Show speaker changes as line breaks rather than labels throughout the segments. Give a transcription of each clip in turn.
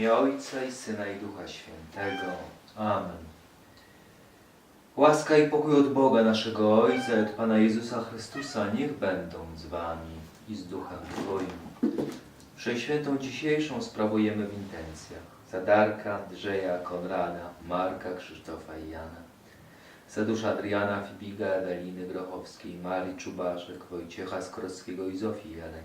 imię Ojca i Syna i Ducha Świętego. Amen. Łaska i pokój od Boga naszego Ojca i od Pana Jezusa Chrystusa niech będą z Wami i z Duchem Twoim. Przeświętą dzisiejszą sprawujemy w intencjach. Za Darka, Andrzeja, Konrada, Marka, Krzysztofa i Jana. Za duszę Adriana, Fibiga, Eweliny Grochowskiej, Marii Czubaszek, Wojciecha Skorowskiego i Zofii Jeleń.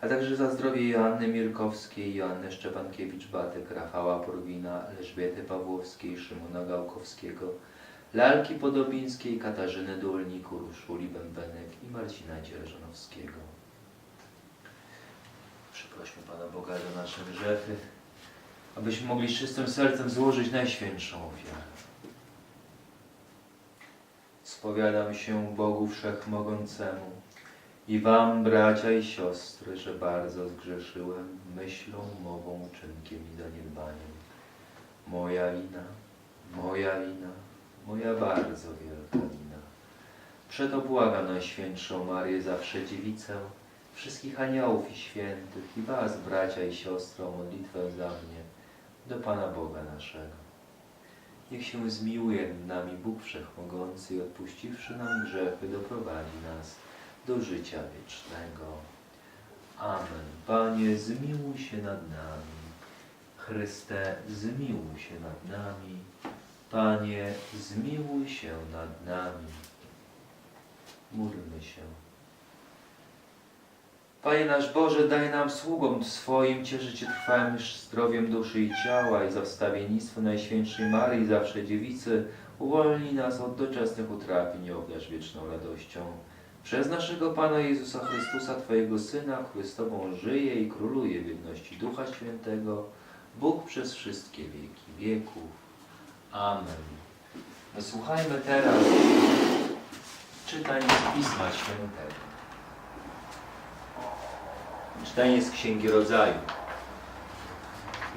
A także za zdrowie Joanny Mirkowskiej, Joanny Szczepankiewicz-Batek, Rafała Porwina, Elżbiety Pawłowskiej, Szymona Gałkowskiego, Lalki Podobińskiej, Katarzyny Dulnik, Urszuli Bębenek i Marcina Dzierżonowskiego. Przyprośmy Pana Boga za nasze grzechy, abyśmy mogli z czystym sercem złożyć najświętszą ofiarę. Spowiadam się Bogu Wszechmogącemu i Wam, bracia i siostry, że bardzo zgrzeszyłem myślą, mową, czynkiem i zaniedbaniem. Moja wina, moja wina, moja bardzo wielka wina. Przeto błagam Najświętszą Marię, zawsze Dziewicę, wszystkich aniołów i świętych i Was, bracia i siostry, o modlitwę za mnie do Pana Boga naszego. Niech się zmiłuje nami Bóg Wszechmogący i odpuściwszy nam grzechy, doprowadzi nas do życia wiecznego. Amen. Panie, zmiłuj się nad nami. Chryste, zmiłuj się nad nami. Panie, zmiłuj się nad nami. Módlmy się. Panie nasz Boże, daj nam sługom Swoim cieszyć się trwałym zdrowiem duszy i ciała i za wstawiennictwo Najświętszej Maryi, zawsze Dziewicy, uwolnij nas od doczesnych utrapień i obdarz wieczną radością. Przez naszego Pana Jezusa Chrystusa, Twojego Syna, który z Tobą żyje i króluje w jedności Ducha Świętego, Bóg przez wszystkie wieki wieków. Amen. Wysłuchajmy teraz czytań z Pisma Świętego. Czytanie z Księgi Rodzaju.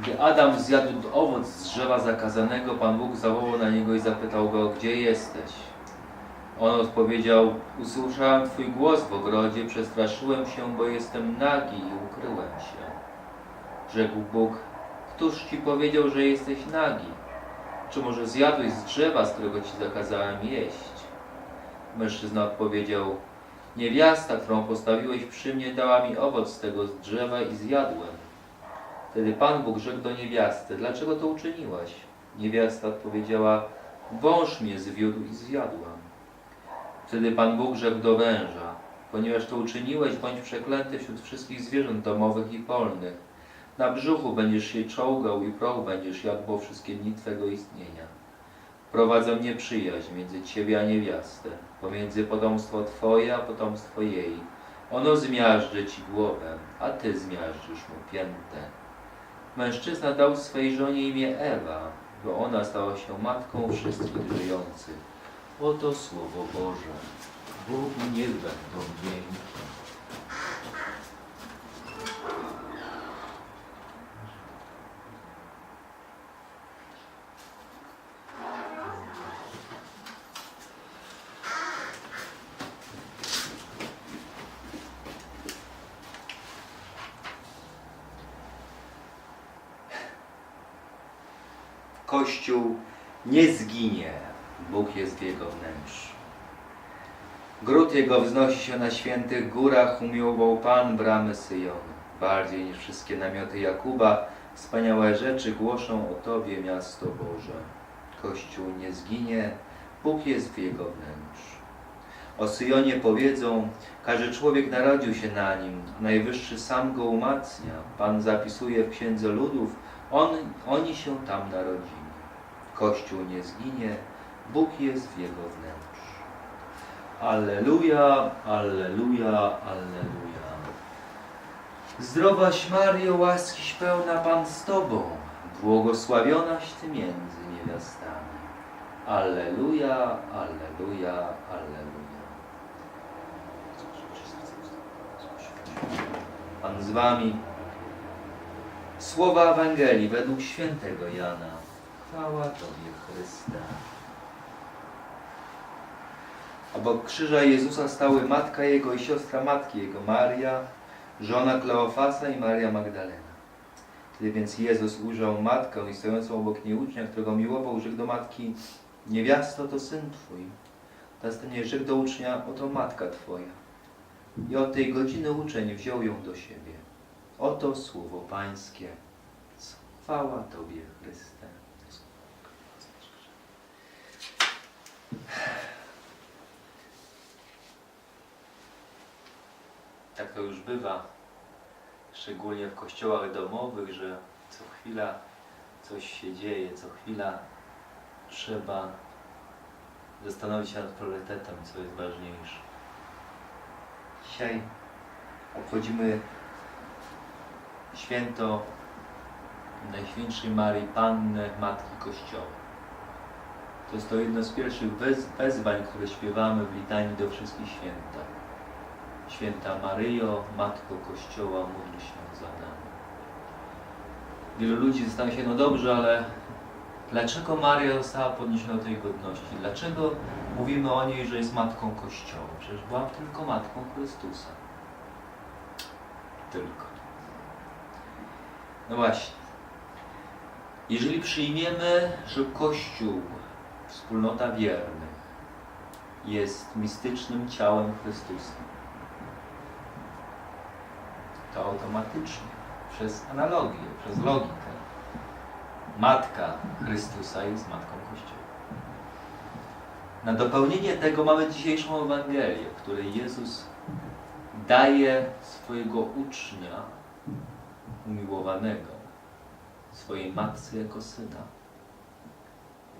Gdy Adam zjadł owoc z drzewa zakazanego, Pan Bóg zawołał na niego i zapytał go, gdzie jesteś? On odpowiedział, usłyszałem Twój głos w ogrodzie, przestraszyłem się, bo jestem nagi i ukryłem się. Rzekł Bóg, któż Ci powiedział, że jesteś nagi? Czy może zjadłeś z drzewa, z którego Ci zakazałem jeść? Mężczyzna odpowiedział, niewiasta, którą postawiłeś przy mnie, dała mi owoc z tego z drzewa i zjadłem. Wtedy Pan Bóg rzekł do niewiasty, dlaczego to uczyniłaś? Niewiasta odpowiedziała, wąż mnie zwiódł i zjadłam. Wtedy Pan Bóg rzekł do węża, ponieważ to uczyniłeś, bądź przeklęty wśród wszystkich zwierząt domowych i polnych. Na brzuchu będziesz się czołgał i proch będziesz jadł po wszystkie dni Twego istnienia. Prowadzę nieprzyjaźń między Ciebie a niewiastę, pomiędzy potomstwo Twoje a potomstwo jej. Ono zmiażdży Ci głowę, a Ty zmiażdżysz mu piętę. Mężczyzna dał swej żonie imię Ewa, bo ona stała się matką wszystkich żyjących. Oto Słowo Boże. Bóg niech będą dzięki. Kościół nie zginie, Bóg jest w jego wnętrzu. Gród jego wznosi się na świętych górach, umiłował Pan bramy Syjonu. Bardziej niż wszystkie namioty Jakuba, wspaniałe rzeczy głoszą o Tobie, miasto Boże. Kościół nie zginie, Bóg jest w jego wnętrzu. O Syjonie powiedzą, każdy człowiek narodził się na nim, Najwyższy sam go umacnia. Pan zapisuje w Księdze Ludów, on, oni się tam narodzili. Kościół nie zginie, Bóg jest w jego wnętrzu. Alleluja, alleluja, alleluja. Zdrowaś Mario, łaskiś pełna Pan z Tobą, błogosławionaś Ty między niewiastami. Alleluja, alleluja, alleluja. Pan z Wami. Słowa Ewangelii według świętego Jana. Chwała Tobie, Chryste. Obok krzyża Jezusa stały matka Jego i siostra matki Jego, Maria, żona Kleofasa i Maria Magdalena. Kiedy więc Jezus ujrzał matkę i stojącą obok niej ucznia, którego miłował, rzekł do matki, niewiasto to syn Twój. Następnie rzekł do ucznia, oto matka Twoja. I od tej godziny uczeń wziął ją do siebie. Oto słowo Pańskie. Chwała Tobie, Chryste. Tak to już bywa, szczególnie w kościołach domowych, że co chwila coś się dzieje, co chwila trzeba zastanowić się nad priorytetem, co jest ważniejsze. Dzisiaj obchodzimy święto Najświętszej Marii Panny, Matki Kościoła. To jest to jedno z pierwszych wez wezwań, które śpiewamy w litanii do wszystkich święta. Święta Maryjo, Matko Kościoła, módl się za nami. Wielu ludzi zastanawia się, no dobrze, ale dlaczego Maria została podniesiona do tej godności? Dlaczego mówimy o niej, że jest Matką Kościoła? Przecież była tylko Matką Chrystusa. Tylko. No właśnie. Jeżeli przyjmiemy, że Kościół, wspólnota wiernych, jest mistycznym ciałem Chrystusa, to automatycznie, przez analogię, przez logikę, Matka Chrystusa jest Matką Kościoła. Na dopełnienie tego mamy dzisiejszą Ewangelię, w której Jezus daje swojego ucznia umiłowanego swojej matce jako syna,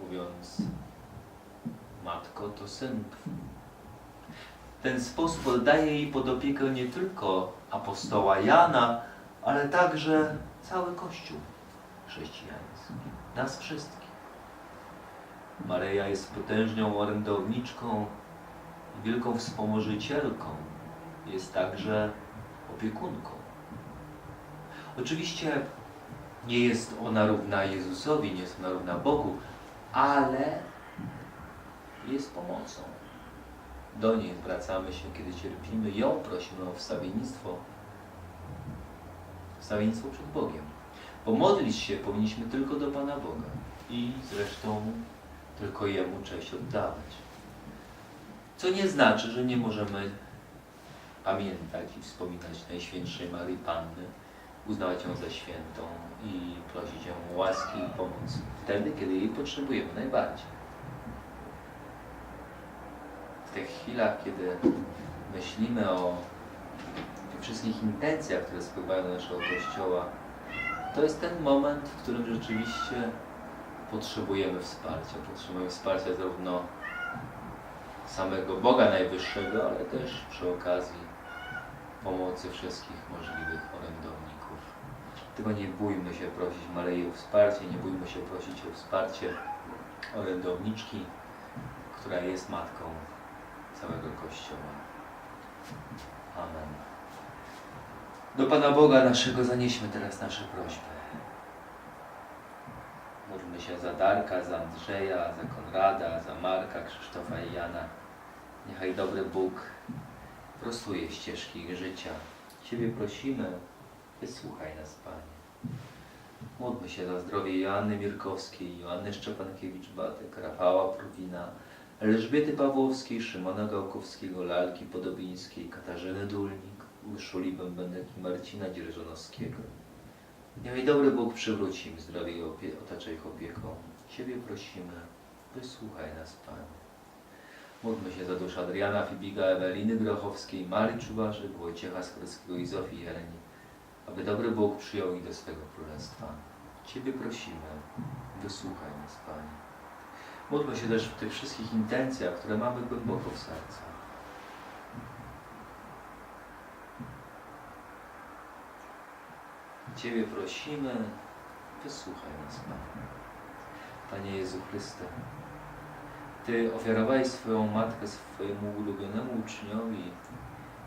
mówiąc Matko to syn Twój. W ten sposób oddaje jej pod opiekę nie tylko apostoła Jana, ale także cały Kościół chrześcijański, nas wszystkich. Maryja jest potężną orędowniczką i wielką wspomożycielką. Jest także opiekunką. Oczywiście nie jest ona równa Jezusowi, nie jest ona równa Bogu, ale jest pomocą. Do niej zwracamy się, kiedy cierpimy, ją prosimy o wstawiennictwo. Wstawiennictwo przed Bogiem. Bo modlić się powinniśmy tylko do Pana Boga i zresztą tylko Jemu cześć oddawać. Co nie znaczy, że nie możemy pamiętać i wspominać Najświętszej Marii Panny, uznawać ją za świętą i prosić ją o łaski i pomoc wtedy, kiedy jej potrzebujemy najbardziej. W tych chwilach, kiedy myślimy o tych wszystkich intencjach, które spływają do naszego Kościoła, to jest ten moment, w którym rzeczywiście potrzebujemy wsparcia. Potrzebujemy wsparcia zarówno samego Boga Najwyższego, ale też przy okazji pomocy wszystkich możliwych orędowników. Tylko nie bójmy się prosić Maryi o wsparcie, nie bójmy się prosić o wsparcie orędowniczki, która jest matką całego Kościoła. Amen. Do Pana Boga naszego zanieśmy teraz nasze prośby. Módlmy się za Darka, za Andrzeja, za Konrada, za Marka, Krzysztofa i Jana. Niechaj dobry Bóg prostuje ścieżki ich życia. Ciebie prosimy, wysłuchaj nas, Panie. Módlmy się za zdrowie Joanny Mirkowskiej, Joanny Szczepankiewicz-Batek, Rafała Prowina, Elżbiety Pawłowskiej, Szymona Gałkowskiego, Lalki Podobińskiej, Katarzyny Dulnik, Urszuli Bębenek i Marcina Dzierżonowskiego. Niechaj dobry Bóg przywróci im zdrowie i opie- otacza ich opieką. Ciebie prosimy, wysłuchaj nas, Panie. Módlmy się za duszę Adriana Fibiga, Eweliny Grochowskiej, Marii Czubarzyk, Wojciecha Skorskiego i Zofii Jeleni, aby dobry Bóg przyjął ich do swego królestwa. Ciebie prosimy, wysłuchaj nas, Panie. Módlmy się też w tych wszystkich intencjach, które mamy głęboko w sercach. Ciebie prosimy, wysłuchaj nas, Panie. Panie Jezu Chryste, Ty ofiarowałeś swoją matkę swojemu ulubionemu uczniowi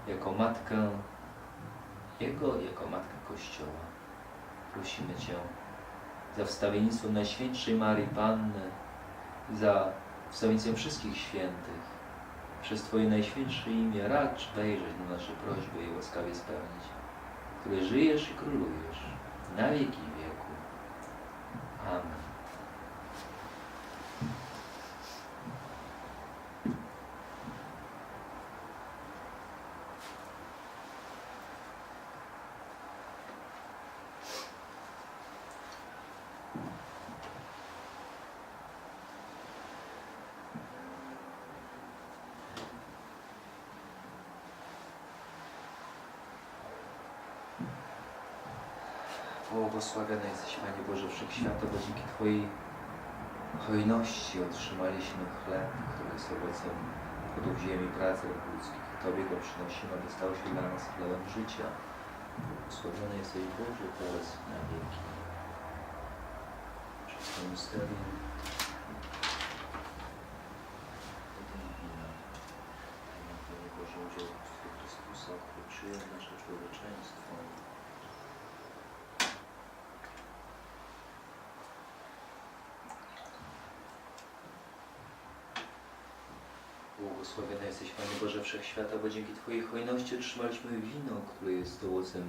jako matkę Jego, jako matkę Kościoła. Prosimy Cię za wstawiennictwo Najświętszej Marii Panny, za wstawnicę wszystkich świętych, przez Twoje najświętsze imię racz wejrzeć na nasze prośby i łaskawie spełnić, które żyjesz i królujesz na wieki wieku. Amen. Błogosławiony jesteś, Panie Boże Wszechświata, bo dzięki Twojej hojności otrzymaliśmy chleb, który jest owocem podów ziemi pracy ludzkich. Tobie go przynosimy, aby stał się dla nas chlebem życia. Błogosławiony jesteś Boże teraz na wieki. Przez to misterium Potem wina. Daj nam, Panie Boże, udział w krwi Chrystusa, który przyjął nasze człowieczeństwo. Błogosławiony jesteś, Panie Boże Wszechświata, bo dzięki Twojej hojności otrzymaliśmy wino, które jest owocem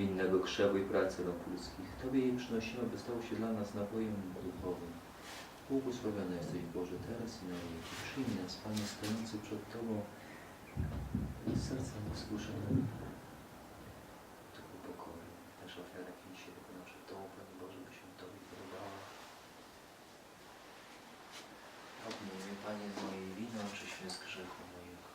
winnego krzewu i pracy rąk ludzkich. Tobie jej przynosimy, by stało się dla nas napojem duchowym. Błogosławiony jesteś, Boże, teraz i na wieki. Przyjmij nas, Panie, stojący przed Tobą z sercem wzburzonym. Tylko pokory. Nasza ofiara dzisiaj wykonana przed Tobą, Panie Boże, by się Tobie podobała. Obmij mnie, Panie, z mojej winy, oczyś mnie z grzechu mojego.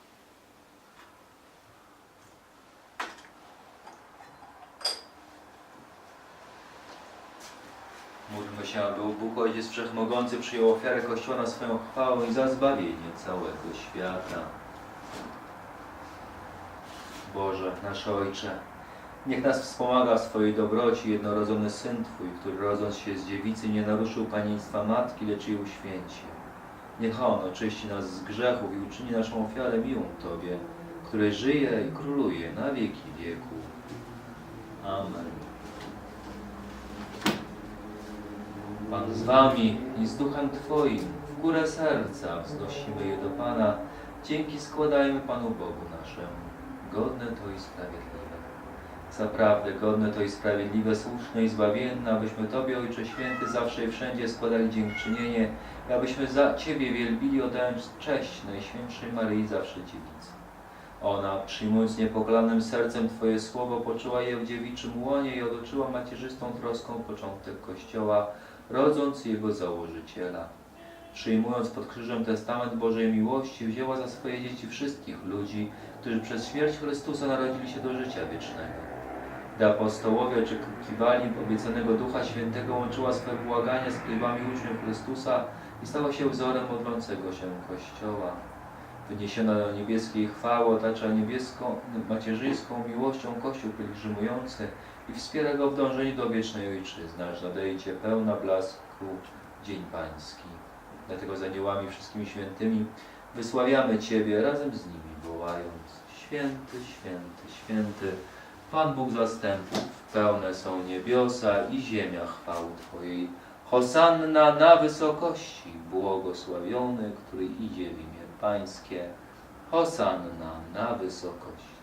Módlmy się, aby Bóg Ojciec Wszechmogący przyjął ofiarę Kościoła na swoją chwałę i za zbawienie całego świata. Boże, nasz Ojcze, niech nas wspomaga w swojej dobroci jednorodzony Syn Twój, który rodząc się z dziewicy nie naruszył panieństwa Matki, lecz jej uświęcił. Niech On oczyści nas z grzechów i uczyni naszą ofiarę miłą Tobie, który żyje i króluje na wieki wieków. Amen. Pan z Wami i z Duchem Twoim, w górę serca wznosimy je do Pana, dzięki składajmy Panu Bogu naszemu. Godne to i sprawiedliwe. Zaprawdę godne to i sprawiedliwe, słuszne i zbawienne, abyśmy Tobie, Ojcze Święty, zawsze i wszędzie składali dziękczynienie abyśmy za Ciebie wielbili, oddając cześć Najświętszej Maryi zawsze dziewicy. Ona, przyjmując niepokalanym sercem Twoje słowo, poczęła je w dziewiczym łonie i otoczyła macierzystą troską początek Kościoła, rodząc jego założyciela. Przyjmując pod krzyżem testament Bożej miłości, wzięła za swoje dzieci wszystkich ludzi, którzy przez śmierć Chrystusa narodzili się do życia wiecznego. Gdy apostołowie oczekiwali obiecanego Ducha Świętego, łączyła swe błagania z prośbami uczniów Chrystusa i stała się wzorem modlącego się Kościoła. Wyniesiona do niebieskiej chwały, otacza niebieską, macierzyńską miłością Kościół pielgrzymujący i wspiera go w dążeniu do wiecznej Ojczyzny, aż nadaje Cię pełna blasku Dzień Pański. Dlatego z aniołami wszystkimi świętymi wysławiamy Ciebie razem z nimi, wołając Święty, Święty, Święty, Pan Bóg zastępów, pełne są niebiosa i ziemia chwały Twojej. Hosanna na wysokości, błogosławiony, który idzie w imię Pańskie. Hosanna na wysokości.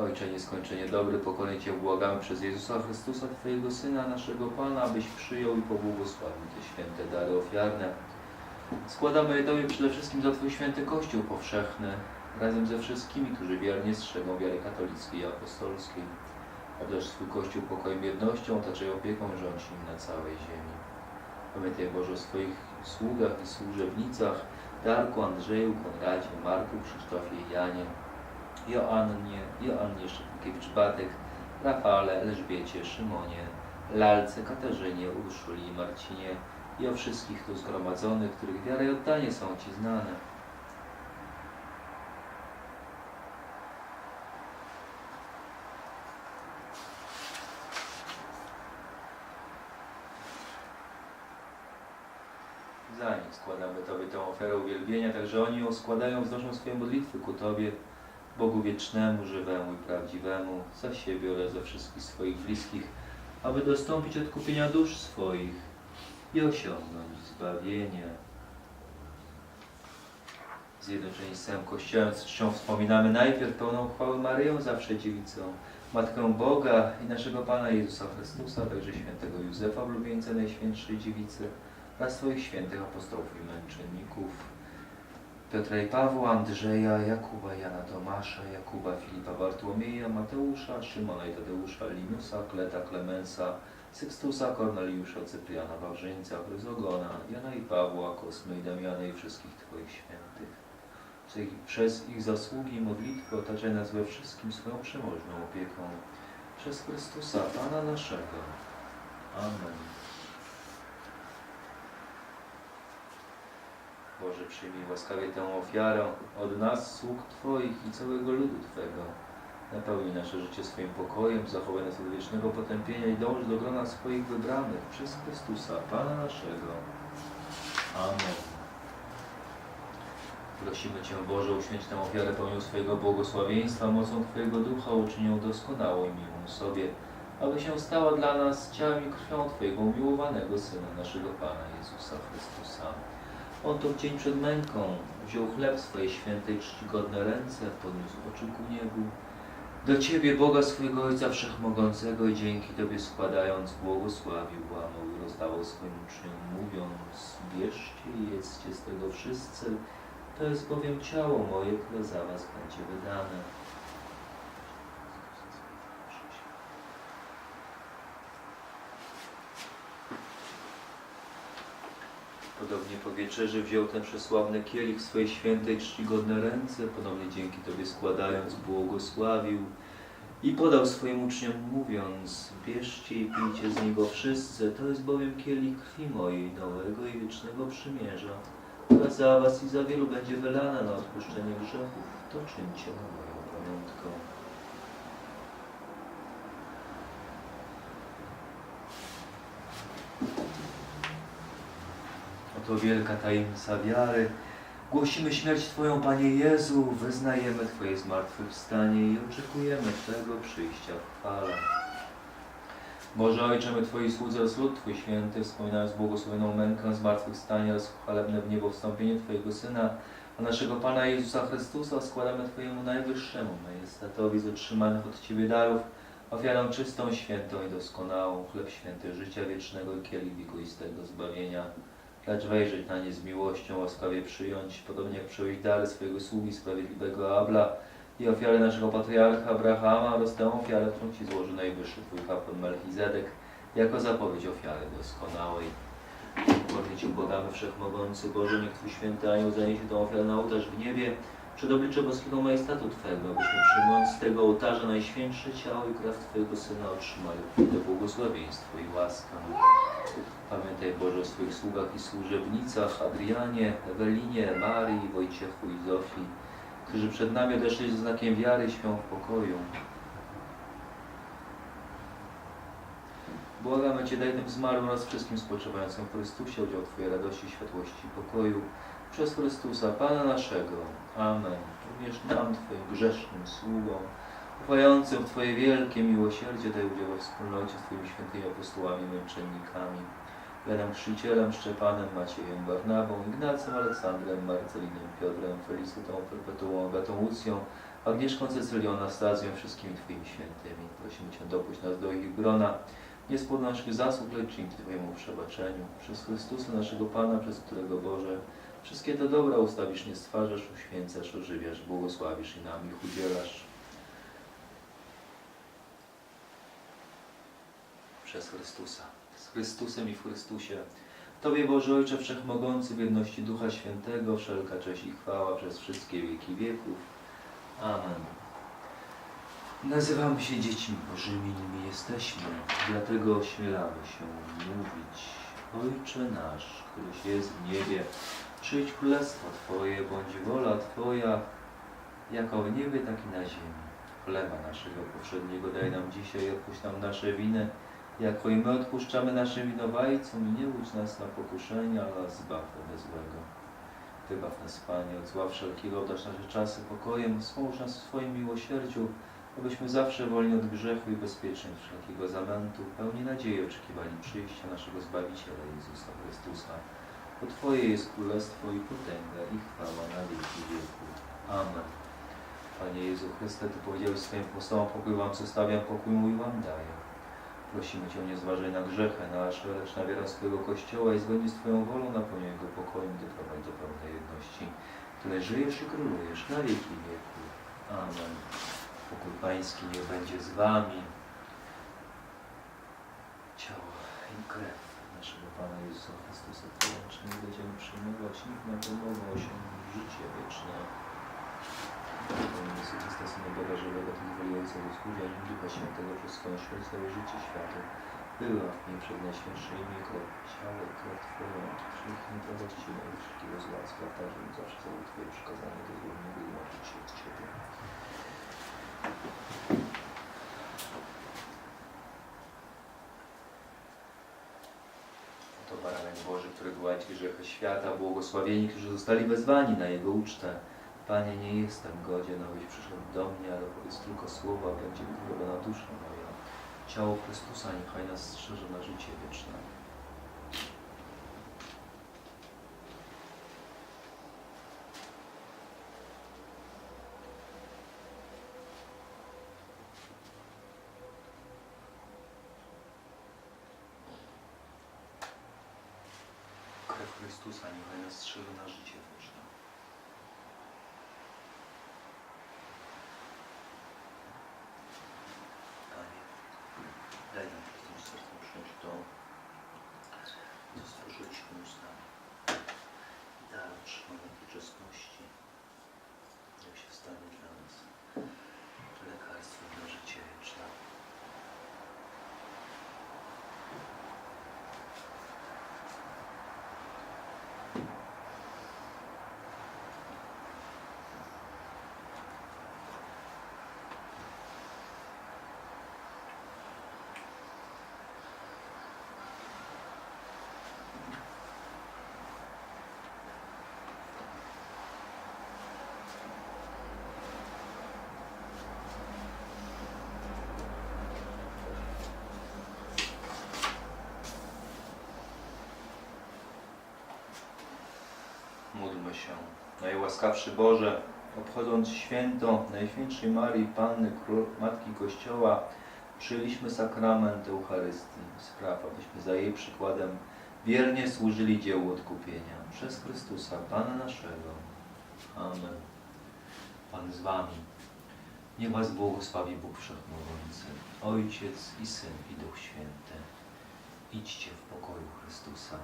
Ojcze nieskończenie dobry, pokolenie Cię błagamy przez Jezusa Chrystusa, Twojego Syna, naszego Pana, abyś przyjął i pobłogosławił te święte dary ofiarne. Składamy je Tobie przede wszystkim za Twój święty Kościół powszechny, razem ze wszystkimi, którzy wiernie strzegą wiary katolickiej i apostolskiej. Obdarz swój Kościół pokojem, jednością, otaczaj opieką, rządź nim na całej ziemi. Pamiętaj Boże o swoich sługach i służebnicach, Darku, Andrzeju, Konradzie, Marku, Krzysztofie i Janie, Joannie, Joannie Szybkiewicz-Batek, Rafale, Elżbiecie, Szymonie, Lalce, Katarzynie, Urszuli Marcinie i o wszystkich tu zgromadzonych, których wiara i oddanie są Ci znane. Za nich składamy Tobie tę ofiarę uwielbienia, także oni ją składają, wznoszą swoje modlitwy ku Tobie, Bogu wiecznemu, żywemu i prawdziwemu, za siebie oraz za wszystkich swoich bliskich, aby dostąpić odkupienia dusz swoich i osiągnąć zbawienie. z całym Kościołem, z czcią wspominamy najpierw pełną chwały Maryją, zawsze dziewicą, Matkę Boga i naszego Pana Jezusa Chrystusa, także świętego Józefa, ulubieńca Najświętszej Dziewicy oraz Twoich świętych apostołów i męczenników, Piotra i Pawła, Andrzeja, Jakuba, Jana Tomasza, Jakuba, Filipa, Bartłomieja, Mateusza, Szymona i Tadeusza, Linusa, Kleta, Klemensa, Sykstusa, Korneliusza, Cypriana, Wawrzyńca, Chryzogona, Jana i Pawła, Kosmy i Damiana i wszystkich Twoich świętych. Przez ich zasługi i modlitwy otaczaj nas we wszystkim swoją przemożną opieką. Przez Chrystusa, Pana naszego. Amen. Boże, przyjmij łaskawie tę ofiarę od nas, sług Twoich i całego ludu Twego. Napełnij nasze życie swoim pokojem, zachowaj nas od wiecznego potępienia i dąż do grona swoich wybranych przez Chrystusa, Pana naszego. Amen. Prosimy Cię, Boże, uświęć tę ofiarę pełnią swojego błogosławieństwa, mocą Twojego Ducha uczyń ją doskonałą i miłą sobie, aby się stała dla nas ciałem i krwią Twojego umiłowanego Syna, naszego Pana Jezusa Chrystusa. On to w dzień przed męką wziął chleb w swojej świętej, czcigodne ręce, podniósł oczy ku niebu. Do Ciebie, Boga swojego Ojca Wszechmogącego i dzięki Tobie składając, błogosławił, łamał i rozdawał swoim uczniom, mówiąc, bierzcie i jedzcie z tego wszyscy, to jest bowiem ciało moje, które za Was będzie wydane. Podobnie po wieczerzy wziął ten przesławny kielich w swojej świętej, czcigodne ręce, ponownie dzięki Tobie składając, błogosławił i podał swoim uczniom, mówiąc, bierzcie i pijcie z niego wszyscy, to jest bowiem kielich krwi mojej, nowego i wiecznego przymierza, która za Was i za wielu będzie wylana na odpuszczenie grzechów. To czyńcie na moją pamiątkę. Oto wielka tajemnica wiary. Głosimy śmierć Twoją, Panie Jezu, wyznajemy Twoje zmartwychwstanie i oczekujemy Twojego przyjścia w chwale. Boże Ojcze, my Twoi słudzy oraz lud Twój święty, wspominając błogosławioną mękę zmartwychwstania oraz chwalebne w niebo wstąpienie Twojego Syna, a naszego Pana Jezusa Chrystusa składamy Twojemu najwyższemu majestatowi z otrzymanych od Ciebie darów, ofiarę czystą, świętą i doskonałą, chleb święty życia wiecznego i kielich wiekuistego zbawienia. Lecz wejrzeć na nie z miłością, łaskawie przyjąć, podobnie jak przyjąć dary swojego sługi sprawiedliwego Abla i ofiarę naszego patriarcha Abrahama oraz tę ofiarę, którą Ci złoży najwyższy Twój kapłan Melchizedek, jako zapowiedź ofiary doskonałej. Boże Ci ubogamy Wszechmogący Boże, niech Twój święty anioł zaniesie tę ofiarę na ołtarz w niebie, przed oblicze boskiego majestatu Twego, abyśmy przyjmując z tego ołtarza najświętsze ciało i krew Twojego Syna otrzymali obfite błogosławieństwo i łaskę. Pamiętaj Boże o swoich sługach i służebnicach, Adrianie, Ewelinie, Marii, Wojciechu i Zofii, którzy przed nami odeszli ze znakiem wiary i śpią w pokoju. Błagamy Cię, daj tym zmarłym oraz wszystkim spoczywającym w Chrystusie udział Twojej radości, światłości i pokoju. Przez Chrystusa, Pana naszego. Amen. Również nam, Twoim grzesznym sługom, ufającym w Twoje wielkie miłosierdzie, daj udział we wspólnocie z Twoimi świętymi apostołami męczennikami. Janem Chrzcicielem, Szczepanem, Maciejem, Barnabą, Ignacem, Aleksandrem, Marcelinem, Piotrem, Felicitą, Perpetuą, Agatą Łucją, Agnieszką, Cecylią, Anastazją, wszystkimi Twoimi świętymi. Prosimy Cię, dopuść nas do ich grona, nie powodu naszych zasług, lecz dzięki Twojemu przebaczeniu. Przez Chrystusa naszego Pana, przez którego Boże, wszystkie te dobra ustawisz, nie stwarzasz, uświęcasz, ożywiasz, błogosławisz i nam ich udzielasz. Przez Chrystusa. Z Chrystusem i w Chrystusie. Tobie Boże Ojcze Wszechmogący w jedności Ducha Świętego, wszelka cześć i chwała przez wszystkie wieki wieków. Amen. Nazywamy się dziećmi Bożymi, nimi jesteśmy, dlatego ośmielamy się mówić. Ojcze nasz, któryś jest w niebie, przyjdź królestwo Twoje, bądź wola Twoja, jako w niebie, tak i na ziemi. Chleba naszego powszedniego daj nam dzisiaj, odpuść nam nasze winy, jako i my odpuszczamy naszym winowajcom i nie łudź nas na pokuszenie, ale zbaw ode złego. Wybaw nas, Panie, od zła wszelkiego, dasz nasze czasy pokojem, wspomóż nas w swoim miłosierdziu, abyśmy zawsze wolni od grzechu i bezpieczni od wszelkiego zamętu, pełni nadziei oczekiwali przyjścia naszego Zbawiciela Jezusa Chrystusa. Bo Twoje jest królestwo i potęga i chwała na wieki wieków. Amen. Panie Jezu Chryste, Ty powiedziałeś swoim apostołom, pokój Wam zostawiam, pokój mój Wam daję. Prosimy Cię, nie zważaj na grzechy nasze, lecz na wierę swojego Kościoła i zgodnie z Twoją wolą napełniaj go pokojem, gdy prowadź do pełnej jedności, której żyjesz i królujesz na wieki wieków. Amen. Pokój Pański niech będzie z Wami. Ciało i krew Pana Jezusa Chrystusa, które łącznie będziemy przyjmować, niech nam pomogą osiągnąć życie wieczne. Panie Jezu Chryste, Synu Boga Żywego, zwoli Ojca Ludzkuria, i Ducha Świętego przez swoją śmierć całe życie światu. Była w niej przed najświętszej imię krew, ciało i krew Twoją, nie prowadziły od wszelkiego zła, im zawsze za Twoje przykazanie do złomnego i się od Ciebie. Oto baranek Boży, który gładzi grzechy świata, błogosławieni, którzy zostali wezwani na Jego ucztę. Panie, nie jestem godzien, abyś przyszedł do mnie, ale powiedz tylko słowa, będzie uzdrowiona dusza moja. Ciało Chrystusa niechaj nas strzeże na życie wieczne. Krew Chrystusa niechaj nas strzeże na życie wieczne. Panie, daj nam przez tym sercem przyjąć to, co stworzyliśmy ustami. Dar otrzymania wieczesności, jak się stanie dla nas lekarstwem na życie wieczne. Módlmy się. Najłaskawszy Boże, obchodząc święto Najświętszej Marii, Panny, Król, Matki Kościoła, przyjęliśmy sakrament Eucharystii. Spraw, abyśmy za jej przykładem wiernie służyli dziełu odkupienia. Przez Chrystusa, Pana naszego. Amen. Pan z Wami. Niech Was błogosławi Bóg Wszechmogący, Ojciec i Syn i Duch Święty. Idźcie w pokoju Chrystusa.